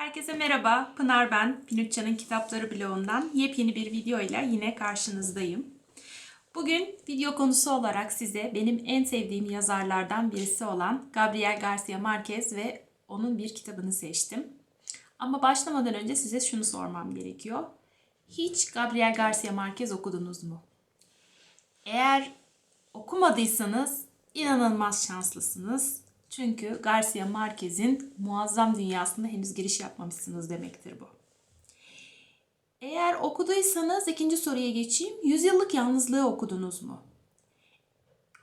Herkese merhaba. Pınar ben. Pinutça'nın Kitapları bloğundan yepyeni bir video ile yine karşınızdayım. Bugün video konusu olarak size benim en sevdiğim yazarlardan birisi olan Gabriel Garcia Marquez ve onun bir kitabını seçtim. Ama başlamadan önce size şunu sormam gerekiyor. Hiç Gabriel Garcia Marquez okudunuz mu? Eğer okumadıysanız inanılmaz şanslısınız. Çünkü Garcia Marquez'in muazzam dünyasına henüz giriş yapmamışsınız demektir bu. Eğer okuduysanız ikinci soruya geçeyim. Yüzyıllık Yalnızlığı okudunuz mu?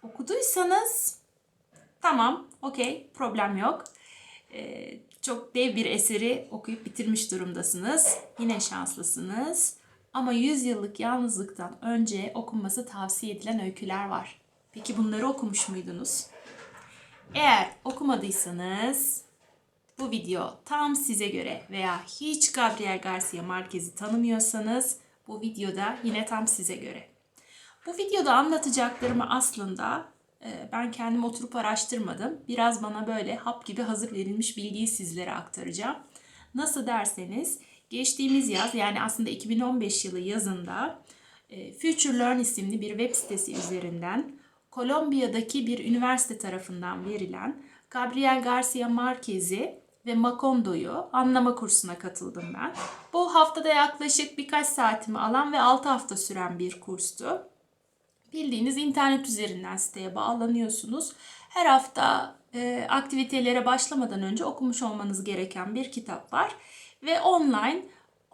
Okuduysanız tamam, okey, problem yok. Ee, çok dev bir eseri okuyup bitirmiş durumdasınız. Yine şanslısınız. Ama yüzyıllık yalnızlıktan önce okunması tavsiye edilen öyküler var. Peki bunları okumuş muydunuz? Eğer okumadıysanız bu video tam size göre veya hiç Gabriel Garcia Marquez'i tanımıyorsanız bu videoda yine tam size göre. Bu videoda anlatacaklarımı aslında e, ben kendim oturup araştırmadım. Biraz bana böyle hap gibi hazır verilmiş bilgiyi sizlere aktaracağım. Nasıl derseniz geçtiğimiz yaz yani aslında 2015 yılı yazında e, Future Learn isimli bir web sitesi üzerinden Kolombiya'daki bir üniversite tarafından verilen Gabriel Garcia Marquez'i ve Macondo'yu anlama kursuna katıldım ben. Bu haftada yaklaşık birkaç saatimi alan ve 6 hafta süren bir kurstu. Bildiğiniz internet üzerinden siteye bağlanıyorsunuz. Her hafta e, aktivitelere başlamadan önce okumuş olmanız gereken bir kitap var. Ve online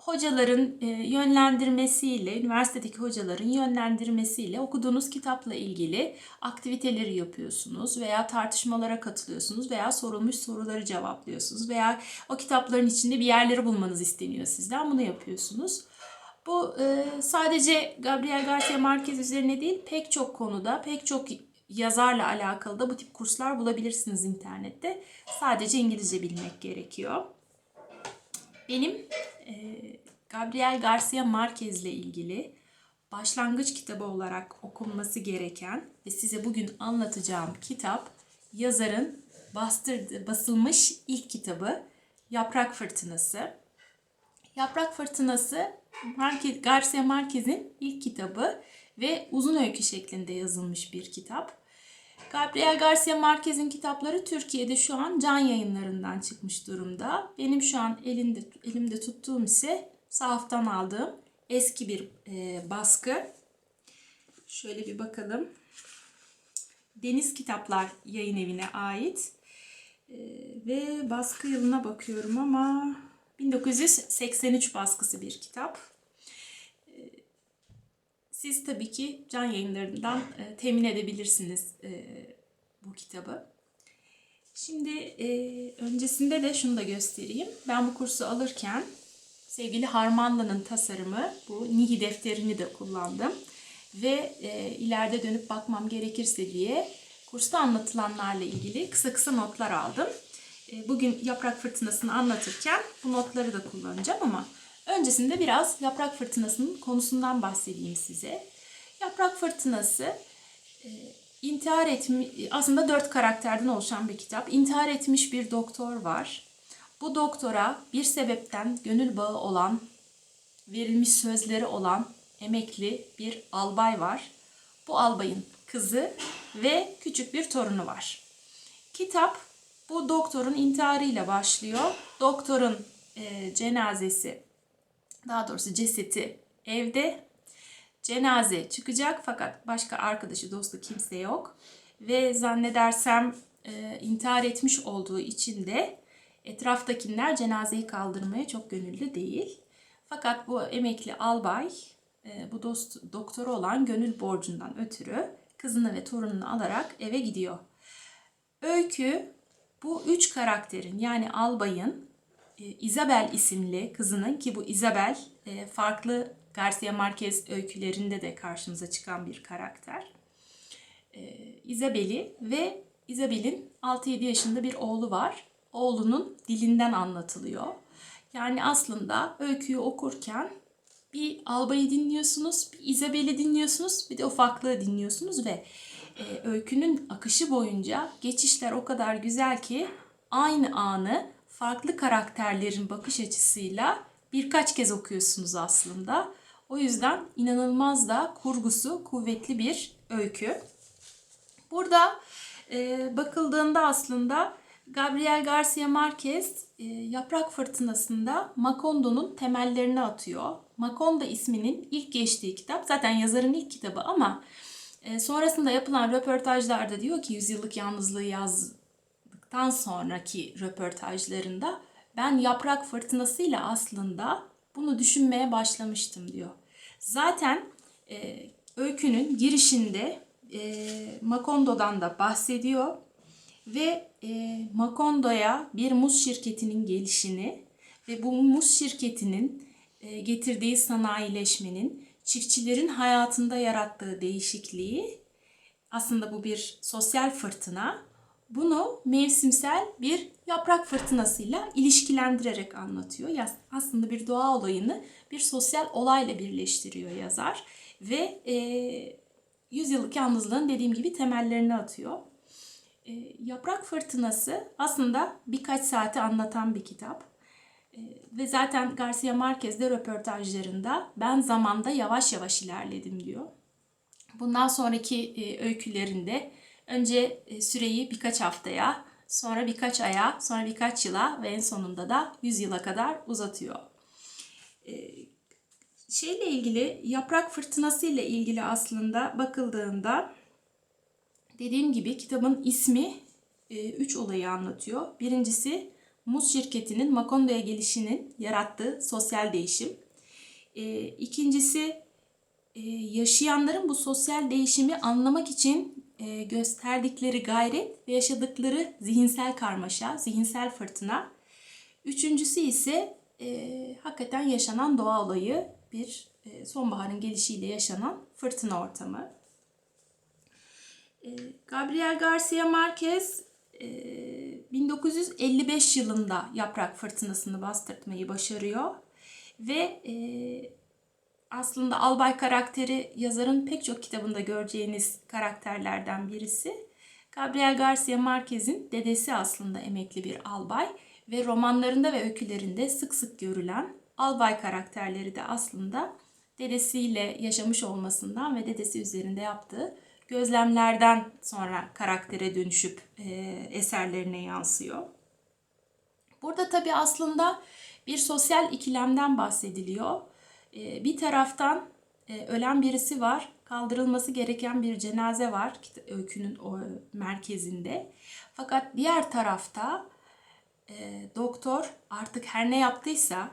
hocaların e, yönlendirmesiyle, üniversitedeki hocaların yönlendirmesiyle okuduğunuz kitapla ilgili aktiviteleri yapıyorsunuz veya tartışmalara katılıyorsunuz veya sorulmuş soruları cevaplıyorsunuz veya o kitapların içinde bir yerleri bulmanız isteniyor sizden. Bunu yapıyorsunuz. Bu e, sadece Gabriel Garcia Marquez üzerine değil pek çok konuda, pek çok yazarla alakalı da bu tip kurslar bulabilirsiniz internette. Sadece İngilizce bilmek gerekiyor. Benim Gabriel Garcia Marquez ile ilgili başlangıç kitabı olarak okunması gereken ve size bugün anlatacağım kitap yazarın bastırdı, basılmış ilk kitabı Yaprak Fırtınası. Yaprak Fırtınası Marquez, Garcia Marquez'in ilk kitabı ve uzun öykü şeklinde yazılmış bir kitap. Gabriel Garcia Marquez'in kitapları Türkiye'de şu an can yayınlarından çıkmış durumda. Benim şu an elimde, elimde tuttuğum ise sahaftan aldığım eski bir e, baskı. Şöyle bir bakalım. Deniz Kitaplar yayın evine ait. E, ve baskı yılına bakıyorum ama 1983 baskısı bir kitap. Siz tabii ki can yayınlarından e, temin edebilirsiniz e, bu kitabı. Şimdi e, öncesinde de şunu da göstereyim. Ben bu kursu alırken sevgili Harmanlı'nın tasarımı bu Nihi defterini de kullandım. Ve e, ileride dönüp bakmam gerekirse diye kursta anlatılanlarla ilgili kısa kısa notlar aldım. E, bugün yaprak fırtınasını anlatırken bu notları da kullanacağım ama öncesinde biraz yaprak fırtınasının konusundan bahsedeyim size. Yaprak fırtınası e, intihar etmiş, aslında dört karakterden oluşan bir kitap. İntihar etmiş bir doktor var. Bu doktora bir sebepten gönül bağı olan, verilmiş sözleri olan emekli bir albay var. Bu albayın kızı ve küçük bir torunu var. Kitap bu doktorun intiharıyla başlıyor. Doktorun e, cenazesi, daha doğrusu cesedi evde. Cenaze çıkacak fakat başka arkadaşı, dostu kimse yok. Ve zannedersem e, intihar etmiş olduğu için de etraftakiler cenazeyi kaldırmaya çok gönüllü değil. Fakat bu emekli albay e, bu dost doktoru olan gönül borcundan ötürü kızını ve torununu alarak eve gidiyor. Öykü bu üç karakterin yani albayın Isabel isimli kızının ki bu Isabel e, farklı Garcia Marquez öykülerinde de karşımıza çıkan bir karakter. E, Isabel'i ve Isabel'in 6-7 yaşında bir oğlu var. Oğlunun dilinden anlatılıyor. Yani aslında öyküyü okurken bir albayı dinliyorsunuz, bir Isabel'i dinliyorsunuz, bir de ufaklığı dinliyorsunuz ve e, öykünün akışı boyunca geçişler o kadar güzel ki aynı anı farklı karakterlerin bakış açısıyla birkaç kez okuyorsunuz aslında. O yüzden inanılmaz da kurgusu kuvvetli bir öykü. Burada e, bakıldığında aslında Gabriel Garcia Marquez e, Yaprak Fırtınası'nda Macondo'nun temellerini atıyor. Macondo isminin ilk geçtiği kitap zaten yazarın ilk kitabı ama e, sonrasında yapılan röportajlarda diyor ki Yüzyıllık Yalnızlığı yazdıktan sonraki röportajlarında ben Yaprak Fırtınası'yla aslında bunu düşünmeye başlamıştım diyor. Zaten e, öykünün girişinde e, Macondo'dan da bahsediyor ve e, Macondo'ya bir muz şirketinin gelişini ve bu muz şirketinin e, getirdiği sanayileşmenin çiftçilerin hayatında yarattığı değişikliği aslında bu bir sosyal fırtına. Bunu mevsimsel bir yaprak fırtınasıyla ilişkilendirerek anlatıyor. Aslında bir doğa olayını bir sosyal olayla birleştiriyor yazar ve e, yüzyıllık yalnızlığın dediğim gibi temellerini atıyor. E, yaprak fırtınası aslında birkaç saati anlatan bir kitap. E, ve zaten Garcia Marquez de röportajlarında ben zamanda yavaş yavaş ilerledim diyor. Bundan sonraki e, öykülerinde önce e, süreyi birkaç haftaya, sonra birkaç aya, sonra birkaç yıla ve en sonunda da 100 yıla kadar uzatıyor. E, şeyle ilgili yaprak fırtınası ile ilgili aslında bakıldığında dediğim gibi kitabın ismi 3 olayı anlatıyor. Birincisi muz şirketinin Macondo'ya gelişinin yarattığı sosyal değişim. İkincisi yaşayanların bu sosyal değişimi anlamak için gösterdikleri gayret ve yaşadıkları zihinsel karmaşa, zihinsel fırtına. Üçüncüsü ise e, hakikaten yaşanan doğa olayı bir e, sonbaharın gelişiyle yaşanan fırtına ortamı. E, Gabriel Garcia Marquez e, 1955 yılında yaprak fırtınasını bastırtmayı başarıyor ve e, aslında albay karakteri yazarın pek çok kitabında göreceğiniz karakterlerden birisi. Gabriel Garcia Marquez'in dedesi aslında emekli bir albay ve romanlarında ve öykülerinde sık sık görülen albay karakterleri de aslında dedesiyle yaşamış olmasından ve dedesi üzerinde yaptığı gözlemlerden sonra karaktere dönüşüp e, eserlerine yansıyor. Burada tabii aslında bir sosyal ikilemden bahsediliyor. E, bir taraftan e, ölen birisi var, kaldırılması gereken bir cenaze var öykünün o merkezinde. Fakat diğer tarafta e, doktor artık her ne yaptıysa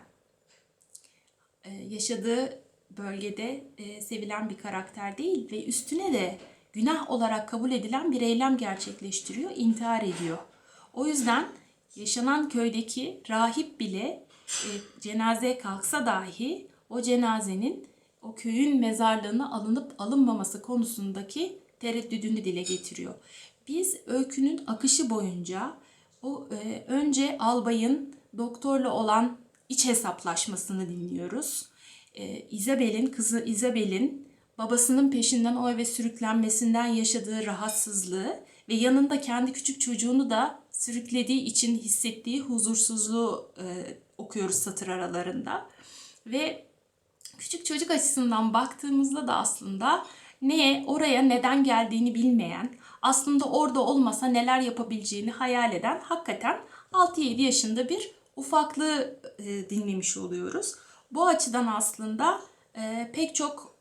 e, yaşadığı bölgede sevilen bir karakter değil ve üstüne de günah olarak kabul edilen bir eylem gerçekleştiriyor, intihar ediyor. O yüzden yaşanan köydeki rahip bile e, cenaze kalksa dahi o cenazenin o köyün mezarlığına alınıp alınmaması konusundaki tereddüdünü dile getiriyor. Biz öykünün akışı boyunca o e, önce albayın doktorla olan iç hesaplaşmasını dinliyoruz. E, Isabel'in kızı Isabel'in babasının peşinden o eve sürüklenmesinden yaşadığı rahatsızlığı ve yanında kendi küçük çocuğunu da sürüklediği için hissettiği huzursuzluğu e, okuyoruz satır aralarında. Ve küçük çocuk açısından baktığımızda da aslında neye, oraya neden geldiğini bilmeyen, aslında orada olmasa neler yapabileceğini hayal eden hakikaten 6-7 yaşında bir ufaklığı e, dinlemiş oluyoruz. Bu açıdan aslında e, pek çok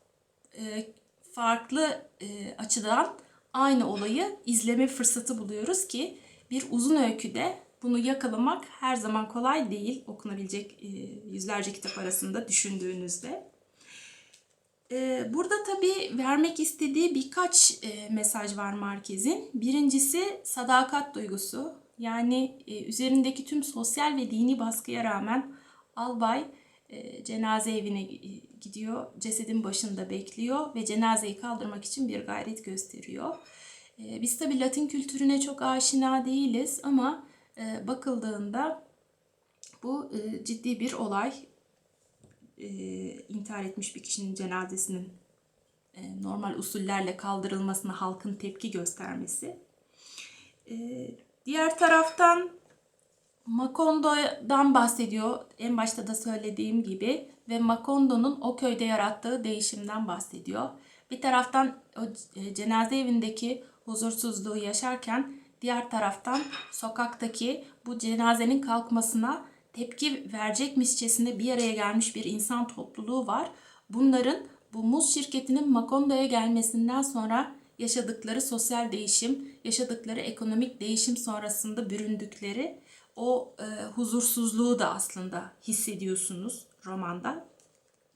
e, farklı e, açıdan aynı olayı izleme fırsatı buluyoruz ki bir uzun öyküde bunu yakalamak her zaman kolay değil okunabilecek e, yüzlerce kitap arasında düşündüğünüzde. E, burada tabii vermek istediği birkaç e, mesaj var Marquez'in. Birincisi sadakat duygusu. Yani e, üzerindeki tüm sosyal ve dini baskıya rağmen albay e, cenaze evine gidiyor. Cesedin başında bekliyor ve cenazeyi kaldırmak için bir gayret gösteriyor. Biz tabi Latin kültürüne çok aşina değiliz ama bakıldığında bu ciddi bir olay. İntihar etmiş bir kişinin cenazesinin normal usullerle kaldırılmasına halkın tepki göstermesi. diğer taraftan Makondo'dan bahsediyor. En başta da söylediğim gibi ve Makondo'nun o köyde yarattığı değişimden bahsediyor. Bir taraftan o e, cenaze evindeki huzursuzluğu yaşarken diğer taraftan sokaktaki bu cenazenin kalkmasına tepki verecekmişçesine bir araya gelmiş bir insan topluluğu var. Bunların bu muz şirketinin Makondo'ya gelmesinden sonra yaşadıkları sosyal değişim, yaşadıkları ekonomik değişim sonrasında büründükleri o e, huzursuzluğu da aslında hissediyorsunuz romanda.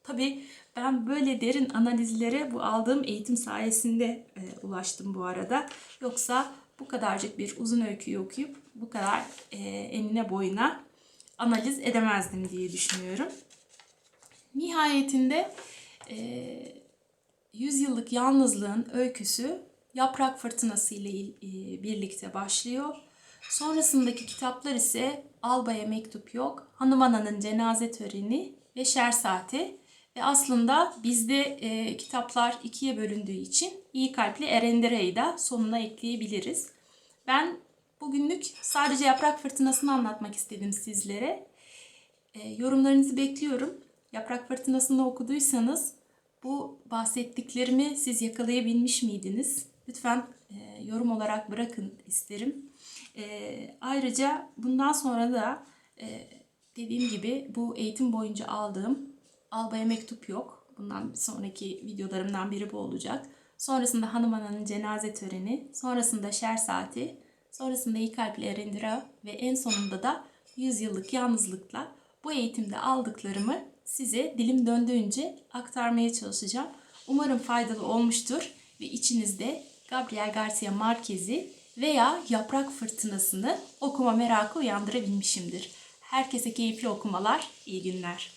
Tabii ben böyle derin analizlere bu aldığım eğitim sayesinde e, ulaştım bu arada. Yoksa bu kadarcık bir uzun öyküyü okuyup bu kadar e, enine boyuna analiz edemezdim diye düşünüyorum. Nihayetinde e, yüzyıllık yalnızlığın öyküsü Yaprak Fırtınası ile il- e, birlikte başlıyor. Sonrasındaki kitaplar ise Alba'ya Mektup Yok, Hanım Ana'nın Cenaze Töreni ve Şer Saati. Ve aslında bizde e, kitaplar ikiye bölündüğü için İyi Kalpli Erendire'yi de sonuna ekleyebiliriz. Ben bugünlük sadece Yaprak Fırtınası'nı anlatmak istedim sizlere. E, yorumlarınızı bekliyorum. Yaprak Fırtınası'nı okuduysanız bu bahsettiklerimi siz yakalayabilmiş miydiniz? Lütfen e, yorum olarak bırakın isterim. E, ayrıca bundan sonra da e, dediğim gibi bu eğitim boyunca aldığım Alba'ya mektup yok. Bundan sonraki videolarımdan biri bu olacak. Sonrasında Hanım Ana'nın cenaze töreni, sonrasında şer saati, sonrasında iyi kalpli Erendira ve en sonunda da 100 yıllık yalnızlıkla bu eğitimde aldıklarımı size dilim döndüğünce aktarmaya çalışacağım. Umarım faydalı olmuştur ve içinizde Gabriel Garcia Marquez'i veya Yaprak Fırtınası'nı okuma merakı uyandırabilmişimdir. Herkese keyifli okumalar, iyi günler.